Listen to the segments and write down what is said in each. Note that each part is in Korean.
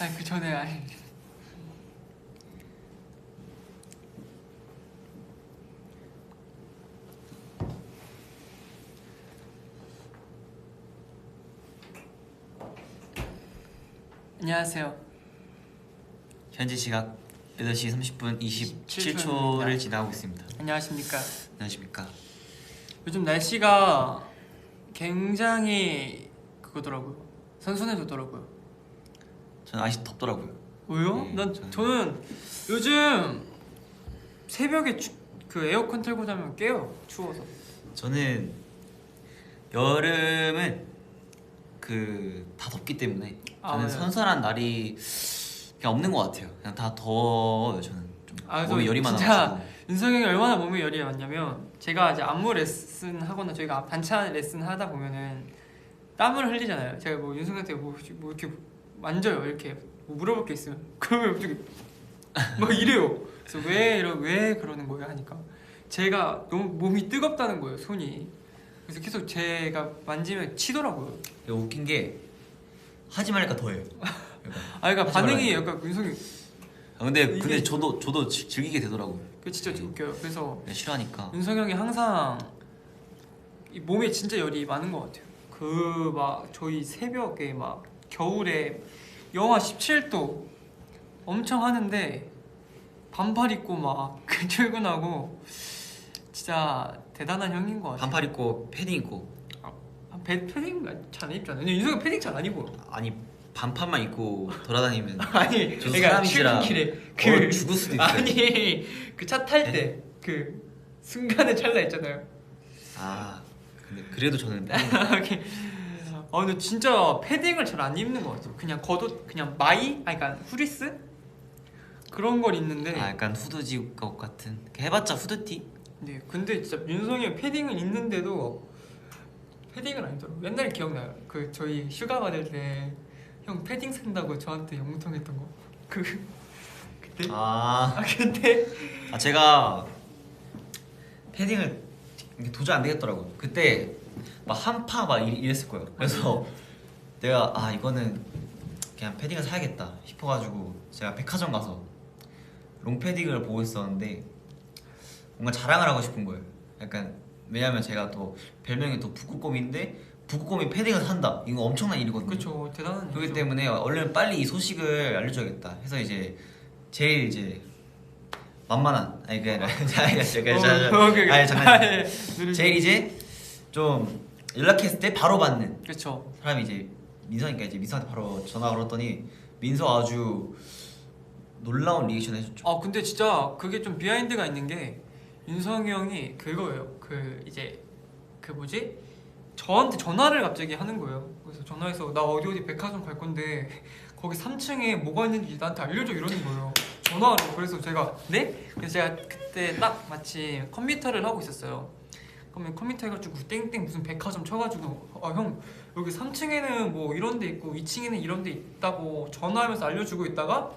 아니 그 전에 아니 안녕하세요. 현재 시각 8시 30분 27 27초를 초입니다. 지나고 있습니다. 안녕하십니까. 안녕하십니까? 요즘 날씨가 굉장히 그거더라고요. 선선해졌더라고요. 저는 아직 덥더라고요. 왜요? 네, 난 저는- 저는 요즘 새벽에 추- 그 에어컨 틀고 자면 깨요. 추워서. 저는 여름은 그 다 덥기 때문에 아, 저는 맞아요. 선선한 날이 그냥 없는 것 같아요. 그냥 다 더워요. 저는 좀 아, 몸이 저 열이 진짜 많아가지고 윤성이 형이 얼마나 몸에 열이 많냐면 제가 이제 안무 레슨 하거나 저희가 반찬 레슨 하다 보면은 땀을 흘리잖아요. 제가 뭐 윤성이한테 뭐, 뭐 이렇게 만져요. 이렇게 뭐 물어볼 게 있으면 그러면 갑자기 막 이래요. 그래서 왜 이러 왜 그러는 거예요 하니까 제가 너무 몸이 뜨겁다는 거예요 손이. 그래서 계속 제가 만지면 치더라고요. 웃긴 게 하지 말니까 더해요. 아 그러니까 하지 반응이. 약간 윤성이 아, 근데 이게- 근데 저도 저도 지- 즐기게 되더라고요. 그 진짜 네. 웃겨요. 그래서 그냥 싫어하니까. 윤성 형이 항상 이 몸에 진짜 열이 많은 것 같아요. 그 막 저희 새벽에 막 겨울에 영하 17도 엄청 하는데 반팔 입고 막그 출근하고 진짜 대단한 형인 것 같아요. 반팔 입고 패딩 입고 아, 배 패딩 잘 안 입잖아요. 형 패딩 잘 안 입어요. 아니 반팔만 입고 돌아다니면 아니 저 그러니까 출근길에 얼어 죽을 수도 있어요. 아니 그 차 탈 때 그 순간의 찰나 있잖아요. 아 근데 그래도 저는. 아 근데 진짜 패딩을 잘 안 입는 것 같아요. 그냥 겉옷 그냥 마이, 아니 그러니까 후리스 그런 걸 입는데. 아, 약간 후드지 옷 같은 해봤자 후드티? 네, 근데 진짜 윤성이 형 패딩을 입는데도 패딩을 안 입더라고. 요 옛날에 기억나요. 그 저희 휴가 받을 때 형 패딩 산다고 저한테 영통했던 거. 그 그때. 아, 아 근데 아 제가 패딩을 도저히 안 되겠더라고요 그때 막 한파 막 이- 이랬을 거예요 그래서 내가 아 이거는 그냥 패딩을 사야겠다 싶어가지고 제가 백화점 가서 롱패딩을 보고 있었는데 뭔가 자랑을 하고 싶은 거예요 약간 왜냐면 제가 또 별명이 또 북극곰인데 북극곰이 패딩을 산다 이거 엄청난 일이거든요 그쵸 대단한 그렇기 일이죠. 때문에 얼른 빨리 이 소식을 알려줘야겠다 해서 이제 제일 이제 만만한 아니 아니 잠깐 어, 잠깐 아, 잠깐 예. 제일 이제 좀 연락했을 때 바로 받는 그쵸. 사람이 이제 민서니까 이제 민서한테 바로 전화 걸었더니 민서 아주 놀라운 리액션 해줬죠 아 근데 진짜 그게 좀 비하인드가 있는 게 윤성이 형이 그거예요. 그 이제 그 뭐지? 저한테 전화를 갑자기 하는 거예요. 그래서 전화해서 나 어디 어디 백화점 갈 건데 거기 3층에 뭐가 있는지 나한테 알려줘 이러는 거예요. 전화로. 그래서 제가 네? 그래서 제가 그때 딱 마침 컴퓨터를 하고 있었어요. 그러면 컴퓨터 해가지고 땡땡 무슨 백화점 쳐가지고 아 형 여기 3층에는 뭐 이런 데 있고 2층에는 이런 데 있다고 전화하면서 알려주고 있다가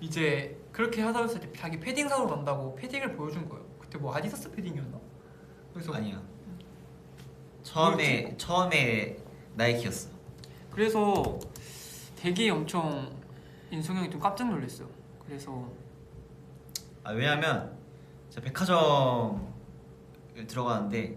이제 그렇게 하다 보면서 이제 자기 패딩 사러 간다고 패딩을 보여준 거예요. 그때 뭐 아디다스 패딩이었나? 그래서 아니야 처음에 처음에 나이키였어 그래서 되게 엄청 인성 형이 좀 깜짝 놀랐어요. 그래서 아 왜냐면 제가 백화점 들어가는데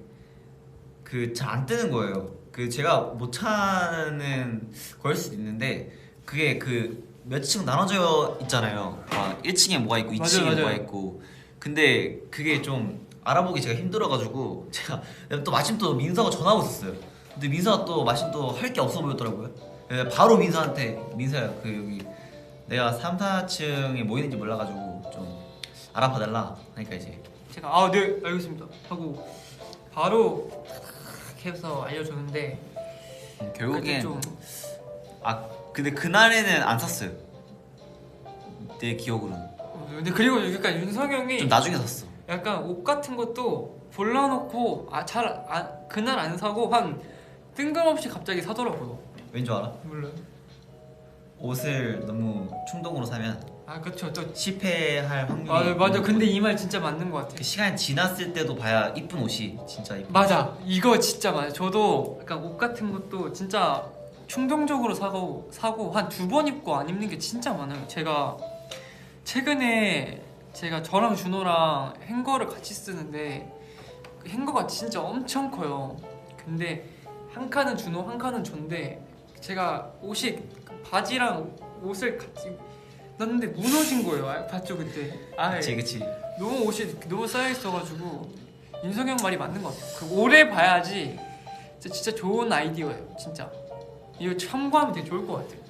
그 잘 안 뜨는 거예요. 그 제가 못 찾는 거일 수도 있는데 그게 그 몇 층 나눠져 있잖아요. 막 1층에 뭐가 있고 맞아요, 2층에 뭐가 맞아요. 있고 근데 그게 좀 알아보기 제가 힘들어가지고 제가 또 마침 또 민서가 전화하고 있었어요. 근데 민서가 또 마침 또 할 게 없어 보였더라고요. 그래서 바로 민서한테 민서야 그 여기 내가 3, 4층에 뭐 있는지 몰라가지고 좀 알아봐달라 하니까 이제 제가 아 네 알겠습니다 하고 바로 탁 해서 알려줬는데 음, 결국엔 좀 아 근데 그날에는 안 샀어요 내 기억으로는 어, 근데 그리고 그러니까 윤성 형이 좀 나중에 샀어 약간 옷 같은 것도 골라놓고 아잘 안, 그날 안 사고 한 뜬금없이 갑자기 사더라고요. 왠 줄 알아? 몰라요. 옷을 너무 충동으로 사면 아 그쵸 또 실패할 확률이 맞아 맞아 근데 이 말 진짜 맞는 것 같아. 그 시간이 지났을 때도 봐야 이쁜 옷이 진짜 이쁜 맞아 이거 진짜 맞아. 저도 약간 옷 같은 것도 진짜 충동적으로 사고 사고 한 두 번 입고 안 입는 게 진짜 많아요. 제가 최근에 제가 저랑 준호랑 행거를 같이 쓰는데 그 행거가 진짜 엄청 커요. 근데 한 칸은 준호, 한 칸은 존데 제가 옷이 그 바지랑 옷을 같이 놨는데 무너진 거예요. 아, 봤죠 그때? 아, 그치 그치 너무 옷이 너무 쌓여 있어가지고 윤석이 형 말이 맞는 것 같아요. 그 오래 봐야지 진짜, 진짜 좋은 아이디어예요. 진짜 이거 참고하면 되게 좋을 것 같아요.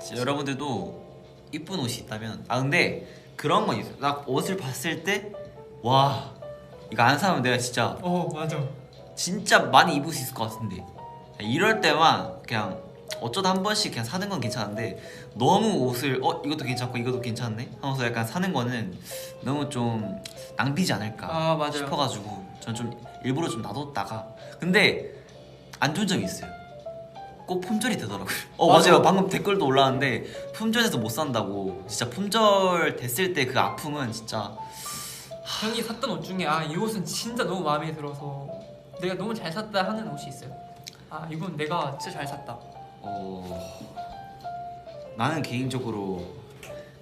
진짜 여러분들도 이쁜 옷이 있다면 아 근데 그런 건 있어요 나 옷을 봤을 때 와 이거 안 사면 내가 진짜 어 맞아. 진짜 많이 입을 수 있을 것 같은데 이럴 때만 그냥 어쩌다 한 번씩 그냥 사는 건 괜찮은데 너무 옷을 어 이것도 괜찮고 이것도 괜찮네 하면서 약간 사는 거는 너무 좀 낭비지 않을까 아 맞아요. 싶어가지고 전 좀 일부러 좀 놔뒀다가 근데 안 좋은 점이 있어요 꼭 품절이 되더라고요 어 맞아. 맞아요 방금 댓글도 올라왔는데 품절해서 못 산다고 진짜 품절 됐을 때 그 아픔은 진짜 형이 샀던 옷 중에 아 이 옷은 진짜 너무 마음에 들어서 내가 너무 잘 샀다 하는 옷이 있어요. 아 이건 내가 진짜 잘 샀다. 어 나는 개인적으로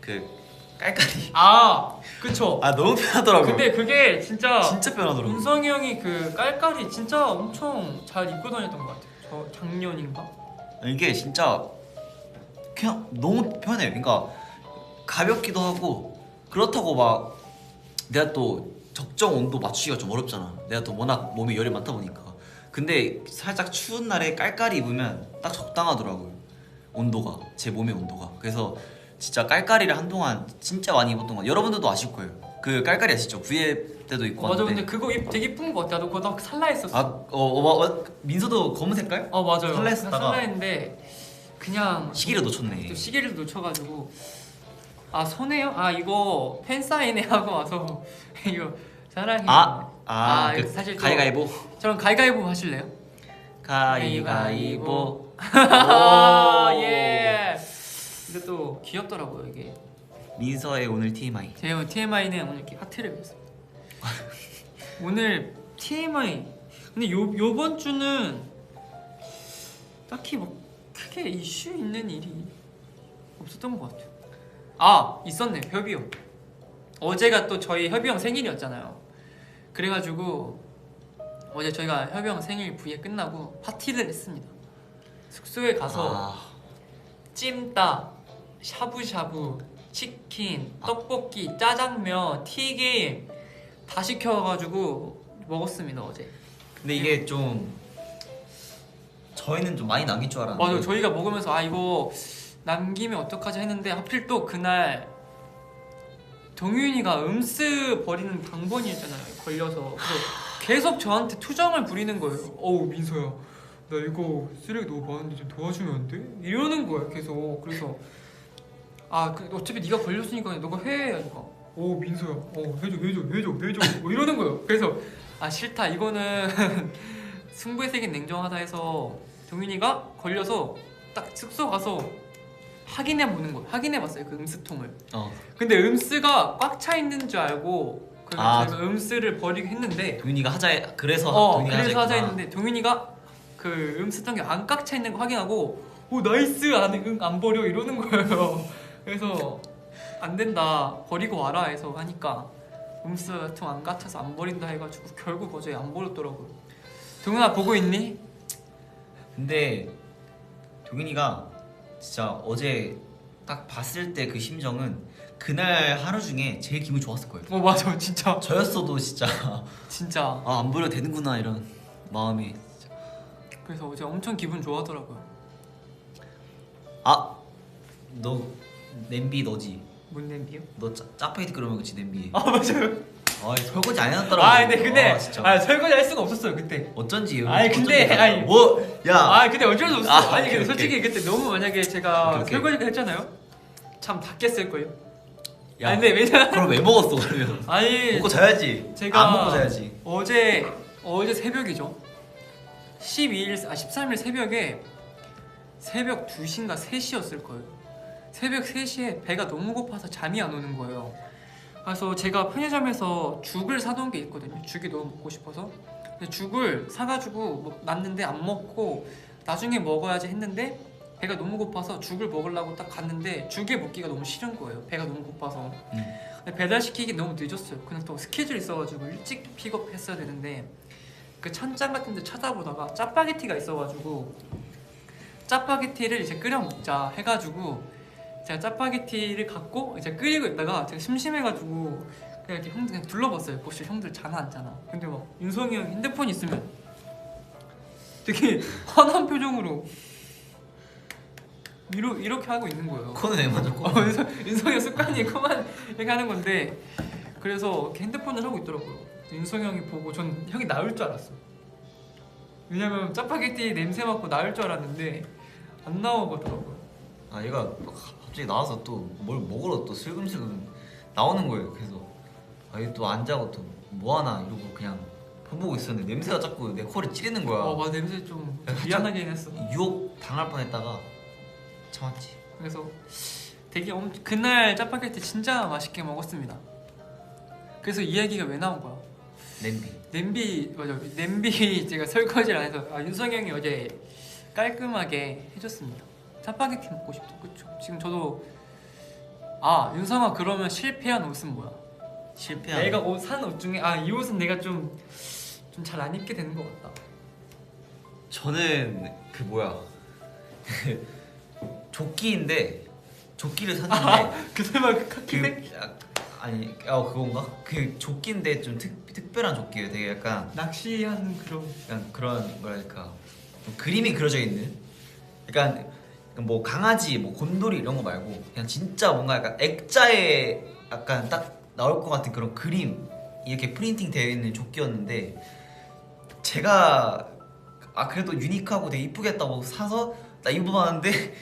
그 깔깔이 아 그쵸. 아 너무 편하더라고 근데 그게 진짜 진짜 편하더라고 윤성이 형이 그 깔깔이 진짜 엄청 잘 입고 다녔던 것 같아요. 저 작년인가? 이게 진짜 그냥 너무 편해요 그러니까 가볍기도 하고 그렇다고 막 내가 또 적정 온도 맞추기가 좀 어렵잖아 내가 또 워낙 몸에 열이 많다 보니까 근데 살짝 추운 날에 깔깔이 입으면 딱 적당하더라고요 온도가 제 몸의 온도가 그래서 진짜 깔깔이를 한동안 진짜 많이 입었던 것 같아요 여러분들도 아실 거예요 그 깔깔이 아시죠? V앱 때도 입고 어, 맞아 근데 그거 입 되게 이쁜 것 같아. 나도 그거 나 살라 했었어. 아, 어, 어, 어, 민서도 검은 색깔? 어 맞아요. 살라 했었다가 살라 했는데 그냥 시기를 놓쳤네. 또 시계를 놓쳐가지고 아 손해요? 아 이거 팬 사인회 하고 와서 이거 사랑해. 아, 아, 아, 그 사실 또- 가위가위보. 저랑 가위가위보 하실래요? 가위가위보. 예. 근데 또 귀엽더라고요 이게. 민서의 오늘 TMI. 제 TMI는 오늘 이렇게 하트를 그렸어요. 오늘 TMI. 근데 요 요번 주는 딱히 뭐 크게 이슈 있는 일이 없었던 것 같아요. 아 있었네 협이 형. 어제가 또 저희 협이 형 생일이었잖아요. 그래가지고 어제 저희가 형 생일 부에 끝나고 파티를 했습니다. 숙소에 가서 아, 찜닭, 샤브샤브, 치킨, 떡볶이, 짜장면, 튀김 다 시켜가지고 먹었습니다 어제. 근데 이게 좀 저희는 좀 많이 남길 줄 알았는데. 맞아요. 저희가 먹으면서 아 이거 남기면 어떡하지 했는데 하필 또 그날 동윤이가 음스 버리는 당번이었잖아요. 걸려서 그래서 계속 저한테 투정을 부리는 거예요. 어우 민서야, 나 이거 쓰레기 너무 많은데 좀 도와주면 안 돼? 이러는 거야 계속. 그래서 아 그, 어차피 네가 걸렸으니까 너가 해. 하니까 오 민서야, 어 해줘 해줘 해줘 해줘 뭐 이러는 거예요. 그래서 아 싫다 이거는 승부의 세계 냉정하다 해서 동윤이가 걸려서 딱 숙소 가서 확인해 보는 거예요. 확인해 봤어요 그 음스통을. 어. 근데 음스가 꽉 차 있는 줄 알고 그 아, 제가 음스를 버리긴 했는데 동윤이가 하자 그래서 어 동윤이가 그래서 하자 했구나. 했는데 동윤이가 그 음스통에 안꽉 차 있는 거 확인하고 오 나이스 안안 버려 이러는 거예요. 그래서 안 된다 버리고 와라 해서 하니까 음스통 안 꽉차서 안 버린다 해가지고 결국 어제 안 버렸더라고요. 동윤아 보고 있니? 근데 동윤이가 진짜 어제 딱 봤을 때 그 심정은 그날 하루 중에 제일 기분 좋았을 거예요. 어 맞아 진짜 저였어도 진짜 진짜 아안 버려도 되는구나 이런 마음이 그래서 어제 엄청 기분 좋아하더라고요. 아 너 냄비 너지 뭔 냄비요? 너 짜, 짜파게티 끓여먹지 냄비에 아 맞아요. 아 설거지 안 해놨더라고 아 근데 근데 아, 진짜 아 설거지 할 수가 없었어요 그때. 어쩐지 아니, 근데, 아니. 뭐야 아 근데 어쩔 수 없어. 아, 아, 니 오케이, 근데 솔직히 그때 너무 만약에 제가 오케이, 오케이. 설거지를 했잖아요. 참 닦겠을 거예요. 야, 아니 근데 왜냐? 그럼 왜 먹었어 그러면 아니 먹고 자야지 제가 안 먹고 자야지 어제 어제 새벽이죠. 12일 아 13일 새벽에 새벽 2시인가 3시였을 거예요. 새벽 3시에 배가 너무 고파서 잠이 안 오는 거예요. 그래서 제가 편의점에서 죽을 사놓은 게 있거든요. 죽이 너무 먹고 싶어서. 근데 죽을 사가지고 뭐 놨는데 안 먹고 나중에 먹어야지 했는데 배가 너무 고파서 죽을 먹으려고 딱 갔는데 죽에 먹기가 너무 싫은 거예요. 배가 너무 고파서. 음. 근데 배달 시키기 너무 늦었어요. 그냥 또 스케줄 있어가지고 일찍 픽업했어야 되는데 그 찬장 같은 데 찾아보다가 짜파게티가 있어가지고 짜파게티를 이제 끓여 먹자 해가지고 제가 짜파게티를 갖고 이제 끓이고 있다가 제가 심심해가지고 그냥 이렇게 형들 그냥 둘러봤어요. 혹시 형들 자나 안 자나? 근데 막 윤성이 형 핸드폰 있으면 되게 화난 표정으로 이러, 이렇게 하고 있는 거예요. 코는 왜 맞았고? 어, 윤성, 윤성이 형 습관이 그만 이렇게 하는 건데 그래서 이렇게 핸드폰을 하고 있더라고요. 윤성이 형이 보고 전 형이 나을 줄 알았어. 왜냐면 짜파게티 냄새 맡고 나을 줄 알았는데 안 나오더라고요. 아 얘가 갑자기 나와서 또 뭘 먹으러 또 슬금슬금 나오는 거예요. 그래서 아얘또안 자고 또 뭐 하나 이러고 그냥 폰 보고 있었는데 냄새가 자꾸 내 코를 찌르는 거야. 어, 맞아 냄새 좀 야, 미안하긴 했어. 유혹 당할 뻔했다가 참았지. 그래서 되게 엄, 그날 짜파게티 진짜 맛있게 먹었습니다. 그래서 이 얘기가 왜 나온 거야? 냄비. 냄비 맞아 냄비 제가 설거지를 안 해서 아, 윤성이 형이 어제 깔끔하게 해줬습니다. 짜파게티 먹고 싶다 그쵸? 지금 저도 아 윤성아 그러면 실패한 옷은 뭐야? 실패한. 내가 옷 산 옷 중에 아 이 옷은 내가 좀 좀 잘 안 입게 되는 것 같다. 저는 그 뭐야 조끼인데 조끼를 샀는데 그 설마 그 카키색 그 아, 아니 어 그건가? 그 조끼인데 좀 특, 특별한 조끼예요. 되게 약간 낚시하는 그런 약간 그런 뭐랄까 좀 그림이 그려져 있는 약간 뭐 강아지 뭐 곤돌이 이런 거 말고 그냥 진짜 뭔가 약간 액자에 약간 딱 나올 것 같은 그런 그림 이렇게 프린팅 되어 있는 조끼였는데 제가 아 그래도 유니크하고 되게 이쁘겠다고 사서 나 입어봤는데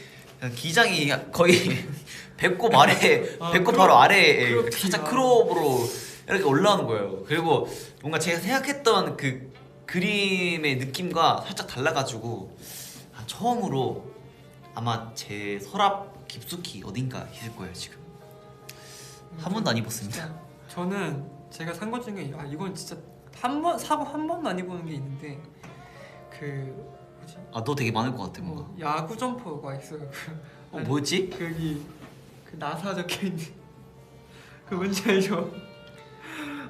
기장이 거의 배꼽 아래 아, 배꼽 크롭, 바로 아래에 크롭 살짝. 크롭으로 이렇게 올라오는 거예요. 그리고 뭔가 제가 생각했던 그 그림의 느낌과 살짝 달라가지고 아, 처음으로 아마 제 서랍 깊숙이 어딘가 있을 거예요 지금 한 번도 안 입었습니다. 저는 제가 산 것 중에 아 이건 진짜 한 번 사고 한 번도 안 입어본 게 있는데 그 뭐지 아 너 되게 많을 것 같아 뭔가. 뭐 야구 점퍼가 있어요. 어 뭐였지? 그 여기 그 나사 적혀 있는 그 뭔지 알죠?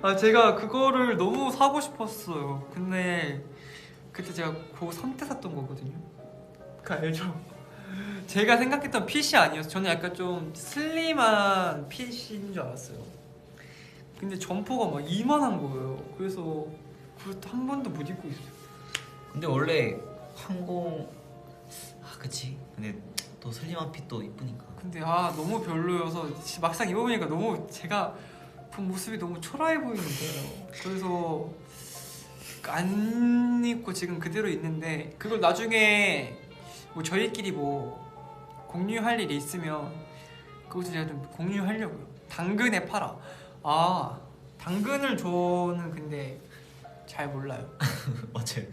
아 제가 그거를 너무 사고 싶었어요. 근데 그때 제가 고3 때 샀던 거거든요. 그 알죠? 제가 생각했던 핏이 아니었어. 저는 약간 좀 슬림한 핏인 줄 알았어요. 근데 점퍼가 막 이만한 거예요. 그래서 그것도 한 번도 못 입고 있어요. 근데 원래 항공 아 그치. 근데 또 슬림한 핏도 이쁘니까. 근데 아 너무 별로여서 막상 입어보니까 너무 제가 본 모습이 너무 초라해 보이는 거예요. 그래서 안 입고 지금 그대로 있는데 그걸 나중에 뭐 저희끼리 뭐 공유할 일이 있으면 그것도 제가 좀 공유하려고요. 당근에 팔아. 아 당근을 저는 근데 잘 몰라요. 맞아요.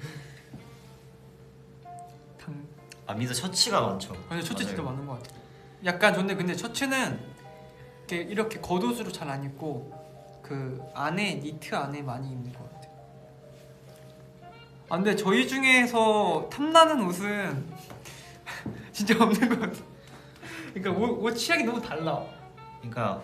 당 아 미드 셔츠가 많죠. 근데 셔츠 진짜 맞아요. 많은 것 같아요. 약간 근데 근데 셔츠는 이렇게, 이렇게 겉옷으로 잘 안 입고 그 안에 니트 안에 많이 입는 것 같아요. 아 근데 저희 중에서 탐나는 옷은 진짜 없는 것 같아요. 그러니까 옷, 옷 취향이 너무 달라. 그러니까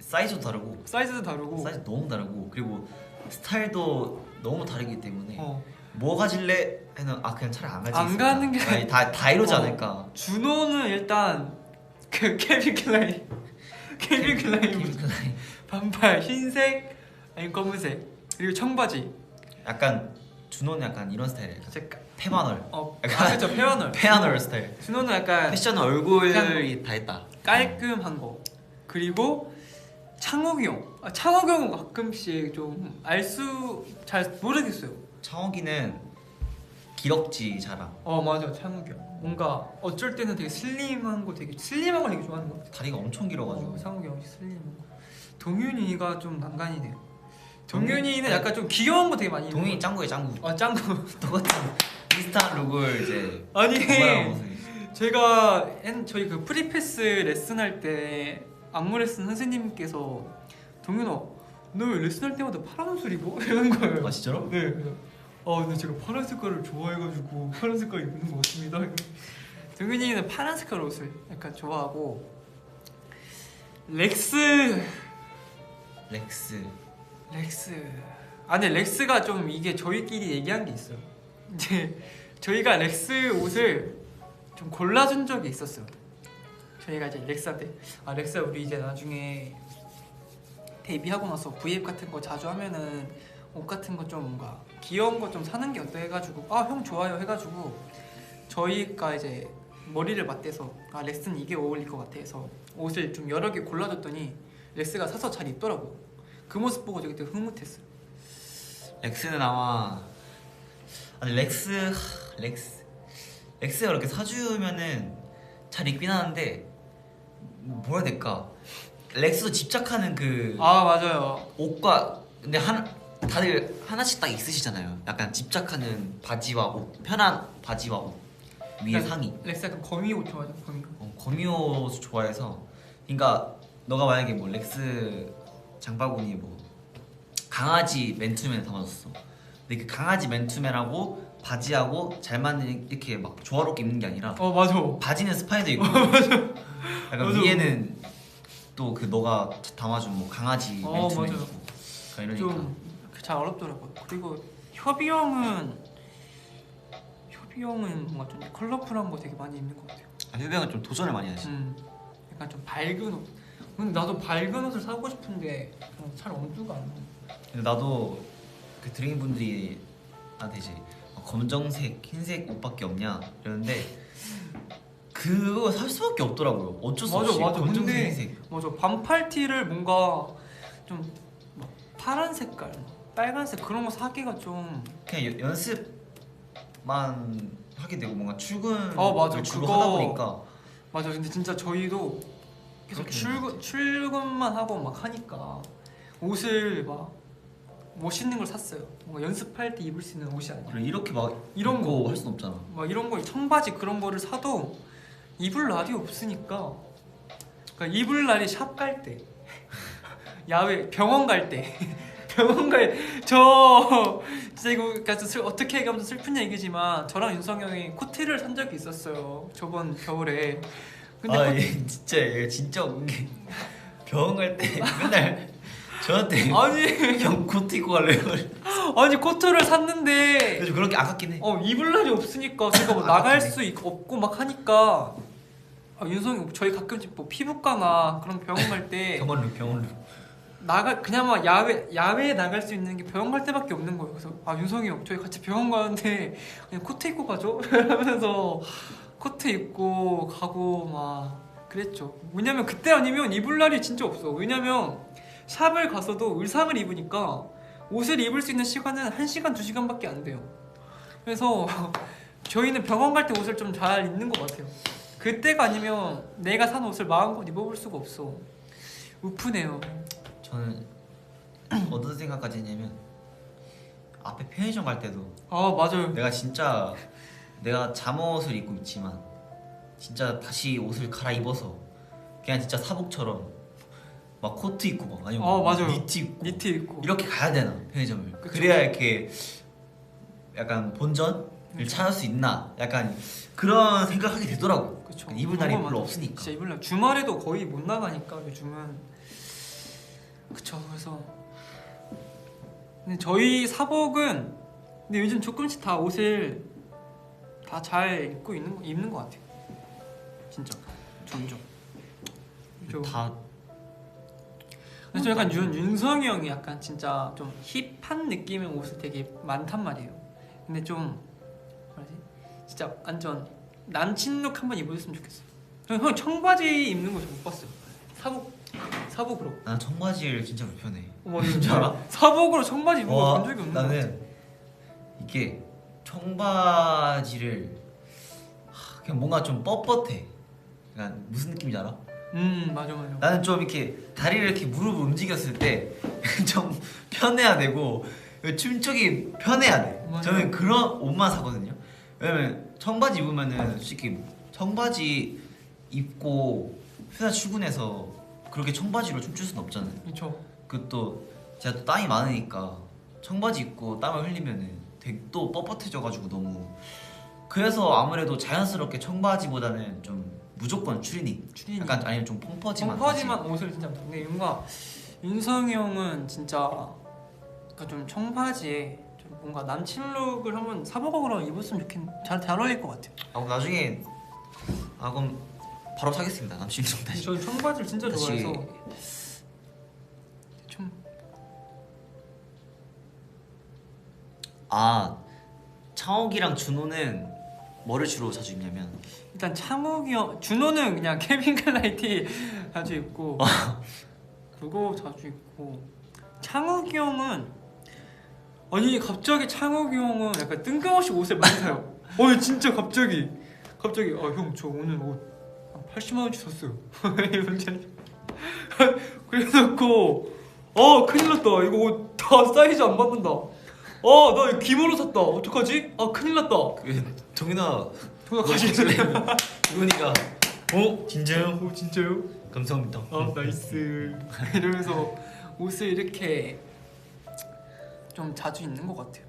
사이즈도 다르고 사이즈도 다르고. 사이즈 너무 다르고 그리고 스타일도 너무 다르기 때문에 어. 뭐 가질래? 해는 아 그냥 차라리 안 가지. 안 가는 게 아니, 다, 다 이러지 어. 않을까. 준호는 일단 그 켈빈 클라인 켈빈 클라인. 반팔 흰색 아니 검은색 그리고 청바지 약간 준호는 약간 이런 스타일이에요. 약간 페마널. 어, 약간- 아 그쵸 페어널 페아널 스타일. 준호는 약간 패션은 얼굴이 다 했다. 깔끔한 거 그리고 창욱이 형 아, 창욱이 형은 가끔씩 좀 알 수 잘 모르겠어요 창욱이는 기럭지 자랑. 어 맞아 창욱이 형 뭔가 어쩔 때는 되게 슬림한 거 되게 슬림한 걸 되게 좋아하는 것 같아 다리가 엄청 길어가지고. 어, 창욱이 형이 슬림한 거 동윤이가 좀 난간이네요 동윤? 동윤이는 약간 좀 귀여운 거 되게 많이 동이 것 짱구에 짱구. 어 짱구 똑같은 비슷한 룩을 이제 아니 모습이. 제가 옛- 저희 그 프리패스 레슨 할 때 안무 레슨 선생님께서 동윤아 너 왜 레슨 할 때마다 파란 옷을 입어? 이러는 거예요 아 진짜로? 네 그래서 아 근데 제가 파란 색깔을 좋아해가지고 파란 색깔 입는 것 같습니다. 동윤이는 파란 색깔 옷을 약간 좋아하고 렉스 렉스 렉스 아 근데 렉스가 좀 이게 저희끼리 얘기한 게 있어요. 이제 저희가 렉스 옷을 좀 골라준 적이 있었어요. 저희가 이제 렉스한테 아 렉스야 우리 이제 나중에 데뷔하고 나서 V앱 같은 거 자주 하면은 옷 같은 거 좀 뭔가 귀여운 거 좀 사는 게 어때 해가지고 아 형 좋아요 해가지고 저희가 이제 머리를 맞대서 아 렉스는 이게 어울릴 것 같아 해서 옷을 좀 여러 개 골라줬더니 렉스가 사서 잘 입더라고 그 모습 보고 되게 되게 흐뭇했어요. 렉스는 아마 아니 렉스 하, 렉스 렉스가 그렇게 사주면은 잘 입긴 하는데 뭐라 해야 될까? 렉스도 집착하는 그 아 맞아요. 옷과 근데 한 다들 하나씩 딱 있으시잖아요. 약간 집착하는 바지와 옷, 편한 바지와 옷 위에 약간 상의. 렉스 약간 거미 옷 좋아하죠 거미 옷 어, 거미옷 좋아해서. 그러니까 너가 만약에 뭐 렉스 장바구니 뭐 강아지 맨투맨을 담아줬어. 근데 그 강아지 맨투맨하고 바지하고 잘 맞는 이렇게 막 조화롭게 입는 게 아니라 어 맞아. 바지는 스파이더 있고. 약간 맞아. 위에는 또 그 너가 담아준 뭐 강아지 어, 맨투맨 맞아. 있고. 그러니까 이러니까. 좀잘 어렵더라고요 그리고 협이 형은 협이 형은 뭔가 좀 컬러풀한 거 되게 많이 입는 것 같아요. 아, 휴병은 좀 도전을 많이 하지. 음. 약간 좀 밝은 옷 근데 나도 밝은 옷을 사고 싶은데 잘 엄두가 안 나. 근데 나도 그 드림 분들이 이제 어, 검정색, 흰색 옷밖에 없냐 이러는데 그거 살 수밖에 없더라고요. 어쩔 수 맞아, 없이 맞아. 검정색, 근데- 흰색. 맞아 반팔 티를 뭔가 좀막 파란 색깔 빨간색 그런 거 사기가 좀 그냥 여- 연습만 하게 되고 뭔가 출근 어, 맞아. 주로 그거- 하다 보니까 맞아 근데 진짜 저희도 계속 출근 출근만 하고 막 하니까 옷을 막 멋있는 걸 샀어요. 뭔가 연습할 때 입을 수 있는 옷이 아니야. 그리고 이렇게 막 이런 거. 할 순 없잖아. 막 이런 거 청바지 그런 거를 사도 입을 날이 없으니까 그러니까 입을 날이 샵 갈 때, 야외 병원 갈 때, 병원 갈저 진짜 이거 그러니까 슬- 어떻게 얘기하면 좀 슬픈 얘기지만 저랑 윤성 형이 코트를 산 적이 있었어요 저번 겨울에. 근데 아, 코- 얘 진짜 얘 진짜 웃긴 게 병원 갈 때 맨날 저한테 아니 형 코트 입고 갈래요? 아니 코트를 샀는데 그래서 그렇게 아깝긴 해. 어 입을 날이 없으니까 제가 뭐 나갈 수 있, 없고 막 하니까 아, 윤성이 저희 가끔씩 뭐 피부과나 그런 병원 갈 때 병원룩 병원룩. 나가 그냥 막 야외 야외에 나갈 수 있는 게 병원 갈 때밖에 없는 거예요. 그래서 아 윤성이 형 저희 같이 병원 가는데 그냥 코트 입고 가죠. 이러면서 코트 입고 가고 막 그랬죠. 왜냐면 그때 아니면 입을 날이 진짜 없어. 왜냐면 샵을 갔어도 의상을 입으니까 옷을 입을 수 있는 시간은 1시간, 2시간밖에 안 돼요. 그래서 저희는 병원 갈 때 옷을 좀 잘 입는 것 같아요. 그때가 아니면 내가 산 옷을 마음껏 입어볼 수가 없어. 우프네요. 저는 어떤 생각까지 했냐면 앞에 편의점 갈 때도 아 맞아요. 내가 진짜 내가 잠옷을 입고 있지만 진짜 다시 옷을 갈아입어서 그냥 진짜 사복처럼 막 코트 입고 막 아니면 어, 맞아요. 니트 입고 니트 입고. 이렇게 가야 되나 편의점을 그쵸. 그래야 이렇게 약간 본전을 그쵸. 찾을 수 있나 약간 그런 생각하게 되더라고 그쵸. 입을 날이 별로 맞아. 없으니까 진짜 입을 날 주말에도 거의 못 나가니까 요즘은 그쵸. 그래서 근데 저희 사복은 근데 요즘 조금씩 다 옷을 다 잘 입고 있는 거- 입는 것 같아요. 진짜 점점. 좀- 다저 약간 윤, 윤성이 형이 약간 진짜 좀 힙한 느낌의 옷을 되게 많단 말이에요. 근데 좀 뭐라지? 진짜 완전 남친룩 한번 입어줬으면 좋겠어. 형, 형 청바지 입는 거좀못 봤어요. 사복 사복으로. 난 청바지를 진짜 불편해 어, 진짜? 사복으로 청바지 입은 와, 거본 적이 없는 거 같아. 나는 이게 청바지를 하, 그냥 뭔가 좀 뻣뻣해. 그냥 무슨 느낌인지 알아? 음 맞아 맞아. 나는 좀 이렇게 다리를 이렇게 무릎 움직였을 때 좀 편해야 되고 춤추기 편해야 돼. 맞아요. 저는 그런 옷만 사거든요. 왜냐면 청바지 입으면은 솔직히 청바지 입고 회사 출근해서 그렇게 청바지로 춤출 순 없잖아요. 그렇죠. 그또 제가 또 땀이 많으니까 청바지 입고 땀을 흘리면은 또 뻣뻣해져가지고 너무. 그래서 아무래도 자연스럽게 청바지보다는 좀 무조건 추리닝. 추리닝. 약간 아니면 좀 펑퍼짐한 청바지만 옷을 진짜 못하는데 뭔가 윤성이 형은 진짜 그러니까 좀 청바지에 좀 뭔가 남친 룩을 한번 그럼 입었으면 좋겠 잘, 잘 어울릴 것 같아요. 아 그럼 나중에 아 그럼 바로 사겠습니다. 남친 좀 다시 저는 청바지를 진짜 다시- 좋아해서 아 창욱이랑 준호는 뭐를 주로 자주 입냐면 일단 창욱이 형 준호는 그냥 케빈 클라이 티 자주 입고 그거 자주 입고 창욱이 형은 아니 갑자기 창욱이 형은 약간 뜬금없이 옷을 많이 사요. 어 진짜 갑자기 갑자기 아 형 저 오늘 옷 80만 원치 샀어요. 이런잖아. 그래놓고 아 큰일 났다 이거 옷 다 사이즈 안 맞는다. 아나 기모로 샀다 어떡하지? 아 큰일 났다. 그 동윤아 동아 가실래? 이거니까 어? 진짜요? 오 진짜요? 감사합니다 아 나이스 이러면서 옷을 이렇게 좀 자주 입는 것 같아요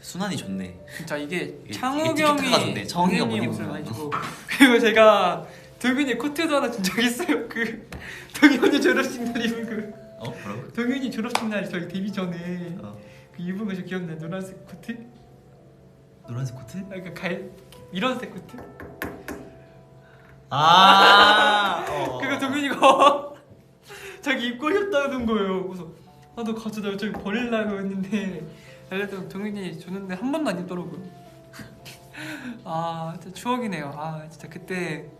순환이 좋네 진짜 이게 이게 창욱이 티키타카가 형이. 창욱이가 못 옷을 입으면. 많이 주고 그리고 제가 동현이 코트도 하나 준적 있어요 그 동현이 졸업식 날 입은 그 어? 뭐라고? 동현이 졸업식 날 저희 데뷔 전에 어. 그 입은 거저 기억나요 노란색 코트? 노란색 코트? 아, 그 갈... 이런색 코트? 아 어. 그거 동현이가 자기 입고 싶다는 거예요. 그래서 아너 가져다 저기 버리려고 했는데 알려도 동현이 줬는데 한 번도 안 입더라고요. 아 진짜 추억이네요. 아 진짜 그때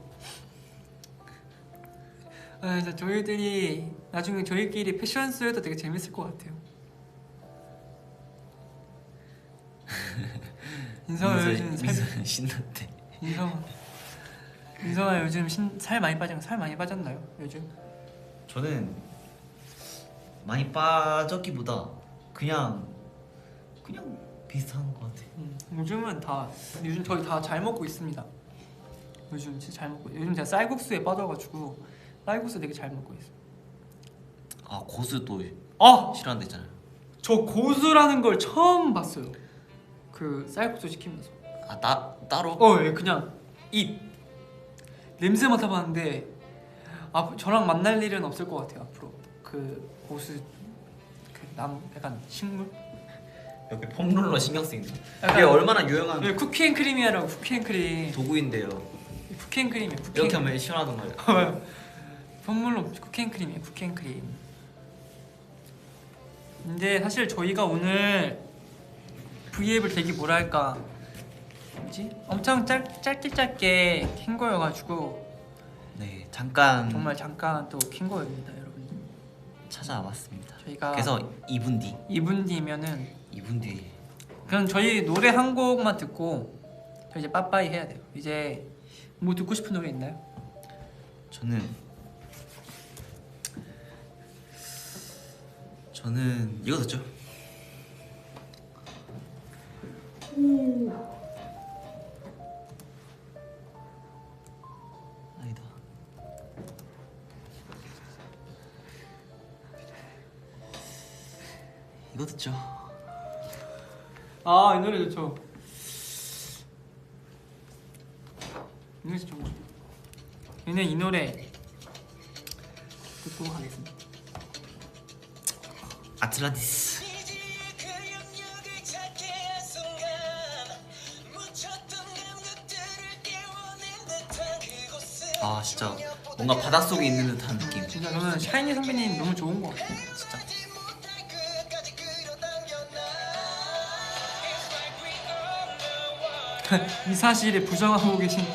아 진짜 저희들이 나중에 저희끼리 패션쇼에도 되게 재밌을 것 같아요. 인성아 요즘 살 민서 신났대 인성 인성아 요즘 신, 살 많이 빠진 살 많이 빠졌나요? 요즘? 저는 많이 빠졌기보다 그냥 그냥 비슷한 것 같아 음, 요즘은 다 요즘 저희 다 잘 먹고 있습니다. 요즘 진짜 잘 먹고 요즘 제가 쌀국수에 빠져가지고 쌀국수 되게 잘 먹고 있어요. 아 고수 또 아, 싫어한다 했잖아요 저 고수라는 걸 처음 봤어요. 그 쌀국수 시키면서. 아 따, 따로? 어, 예, 그냥 입 냄새 맡아봤는데 아, 저랑 만날 일은 없을 것 같아요 앞으로. 그 고수 그나무 약간 식물? 옆에 폼롤러 신경 약간- 이게 얼마나 유용한 네, 쿠키 앤 크림이라고 쿠키 앤 크림. 도구인데요 쿠키 앤 크림이에요. 쿠키. 이렇게 하면 시원하단 말이야 선물로 쿠키 앤 크림이에요 쿠키 앤 크림 근데 사실 저희가 오늘 V앱을 되게 뭐랄까? 뭐지? 엄청 짧, 짧게 짧게 킨 거여가지고. 네 잠깐. 정말 잠깐 또 킨 거입니다 여러분. 찾아왔습니다. 저희가 그래서 2분 뒤. 2분 뒤면은 2분 뒤. 그럼 저희 노래 한 곡만 듣고 저 이제 빠빠이 해야 돼요. 이제 뭐 듣고 싶은 노래 있나요? 저는 저는 이거 듣죠 노래 좋죠 이 노래 좋죠 얘는 이 노래 듣고 가겠습니다. 아틀란티스. 아 진짜 뭔가 바닷속에 있는 듯한 느낌. 진짜 저는 샤이니 선배님 너무 좋은 것 같아요 이 사실에 부정하고 계신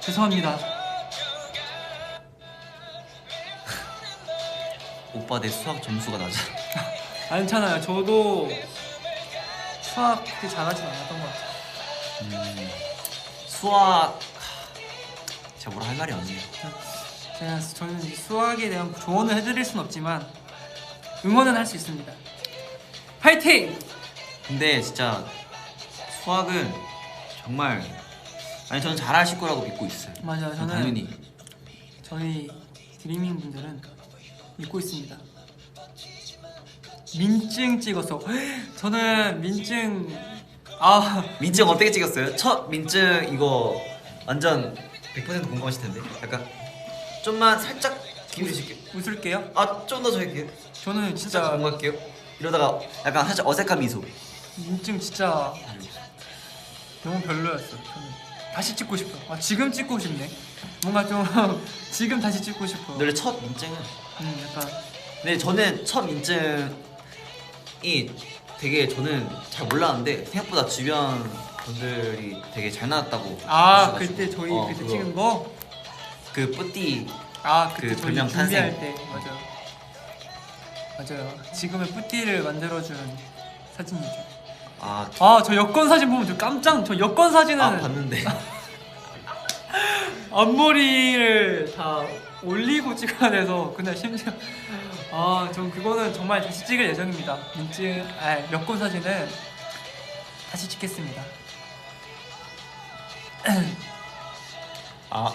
죄송합니다. 오빠 내 수학 점수가 낮아. 아 괜찮아요. 저도 수학 그렇게 잘하진 않았던 것 같아요. 음, 수학 하, 제가 뭐라 할 말이 없네요. 제가 저는 이 수학에 대한 조언을 해드릴 순 없지만 응원은 할 수 있습니다. 파이팅! 근데 진짜 수학은 정말 아니 저는 잘하실 거라고 믿고 있어요. 맞아요. 저는 당연히. 저희 드리밍 분들은 믿고 있습니다. 민증 찍었어. 저는 민증 아. 민증 어떻게 찍었어요? 첫 민증 이거 완전 100% 공감하실 텐데. 약간 좀만 살짝 기울이실게요 웃을게요. 아좀 더 저기게요 저는 진짜 진짜 공감할게요. 이러다가 약간 살짝 어색한 미소 민증 진짜 너무 별로였어. 저는 다시 찍고 싶어. 아, 지금 찍고 싶네. 뭔가 좀 지금 다시 찍고 싶어. 원래 첫 민증은 음, 약간 근데 저는 첫 민증이 되게 저는 잘 몰랐는데 생각보다 주변 분들이 되게 잘 나왔다고 아 하셔가지고. 그때 저희 어, 그때 그거. 찍은 거. 그 뿌띠 아 그때 그 저희 별명 준비할 탄생. 때 맞아요. 맞아요. 지금의 뿌띠를 만들어준 사진이죠. 아, 아 저 여권 사진 보면 저 깜짝 저 여권 사진은 아 봤는데 앞머리를 다 올리고 찍어야 돼서 그날 심지어 아 전 그거는 정말 다시 찍을 예정입니다. 민증 아 여권 사진은 다시 찍겠습니다. 아,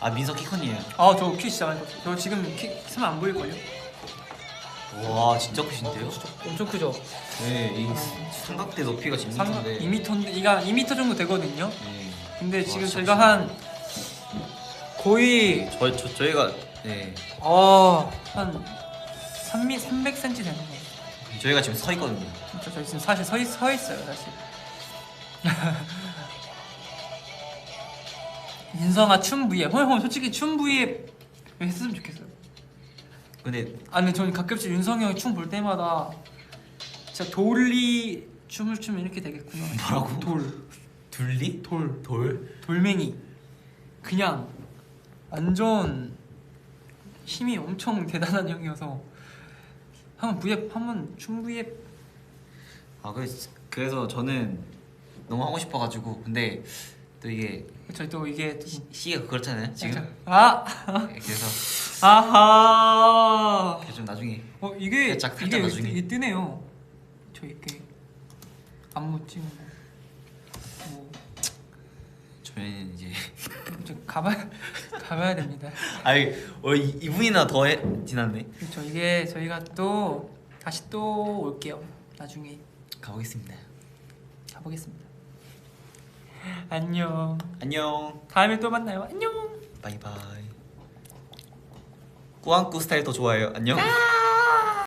아 민석 키컨이에요 아저 키 진짜 많이 컸어요. 저 지금 키 쓰면 안 보일걸요? 와 진짜 크신데요? 엄청 크죠? 네, 이 삼각대 높이가 지금 삼각 2m인데 2m인데 이가 2m 정도 되거든요. 네. 근데 와, 지금 저희가 한 거의 저, 저, 저희가 네 어한 3미 300cm 되는 거. 저희가 지금 서 있거든요 진짜 저희 지금 사실 서, 있, 서 있어요 사실. 인성아 춤 V에 형, 형 솔직히 춤 V에 했으면 좋겠어요. 근데 아 근데 저는 가끔씩 윤성이 형이 춤 볼 때마다 진짜 돌리 춤을 추면 이렇게 되겠구나. 뭐라고? 돌, 둘리? 돌, 돌? 돌멩이. 그냥 완전 힘이 엄청 대단한 형이어서 한번 V에 한번 춤 V에 아 그래서, 그래서 저는 너무 하고 싶어가지고 근데 또 이게 저희 또 이게 또 시, 시기가 그렇잖아요 지금? 아! 그래서 아하! 그래서 좀 나중에 어 이게 살짝, 살짝 이게 나중에. 이게 뜨네요. 저 이게 안무 찍은 거 뭐. 저희는 이제 저 가봐야 가봐야 됩니다. 아니 어, 이, 이분이나 더 해, 지났네. 그렇죠 이게 저희가 또 다시 또 올게요. 나중에. 가보겠습니다. 가보겠습니다 안녕. 안녕. 다음에 또 만나요. 안녕. 바이바이. 꾸안꾸 스타일 더 좋아해요. 안녕